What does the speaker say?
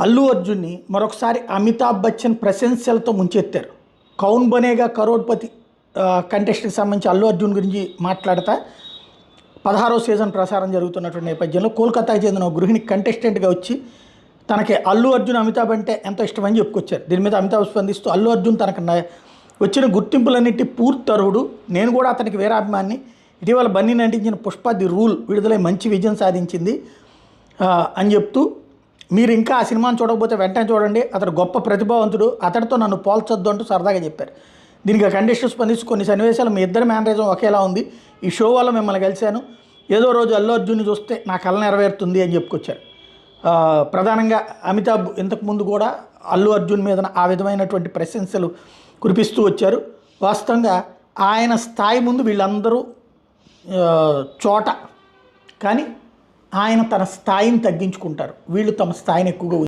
అల్లు అర్జున్ని మరొకసారి అమితాబ్ బచ్చన్ ప్రశంసలతో ముంచెత్తారు. కౌన్ బనేగా కరోడ్పతి కంటెస్ట్కి సంబంధించి అల్లు అర్జున్ గురించి మాట్లాడతా. పదహారో సీజన్ ప్రసారం జరుగుతున్నటువంటి నేపథ్యంలో కోల్కతాకి చెందిన ఒక గృహిణి కంటెస్టెంట్గా వచ్చి తనకి అల్లు అర్జున్ అమితాబ్ అంటే ఎంతో ఇష్టమని చెప్పుకొచ్చారు. దీని మీద అమితాబ్ స్పందిస్తూ అల్లు అర్జున్ తనకు న- వచ్చిన గుర్తింపులన్నిటి పూర్తి నేను కూడా అతనికి వీరాభిమాన్ని ఇటీవల బన్నీ నటించిన పుష్ప ది రూల్ విడుదలై మంచి విజయం సాధించింది అని చెప్తూ మీరు ఇంకా ఆ సినిమాను చూడకపోతే వెంటనే చూడండి. అతడు గొప్ప ప్రతిభావంతుడు. అతడితో నన్ను పోల్చొద్దు అంటూ సరదాగా చెప్పారు. దీనికి కండిషన్స్ కండిషన్ కొన్ని సన్నివేశాలు మీ ఇద్దరి మేనరేజం ఒకేలా ఉంది. ఈ షో వల్ల మిమ్మల్ని కలిశాను. ఏదో రోజు అల్లు అర్జున్ని చూస్తే నా కళ నెరవేరుతుంది అని చెప్పుకొచ్చారు. ప్రధానంగా అమితాబ్ ఇంతకుముందు కూడా అల్లు అర్జున్ మీద ఆ విధమైనటువంటి ప్రశంసలు కురిపిస్తూ వచ్చారు. వాస్తవంగా ఆయన స్థాయి ముందు వీళ్ళందరూ చోట. కానీ ఆయన తన స్థాయిని తగ్గించుకుంటారు. వీళ్ళు తమ స్థాయిని ఎక్కువగా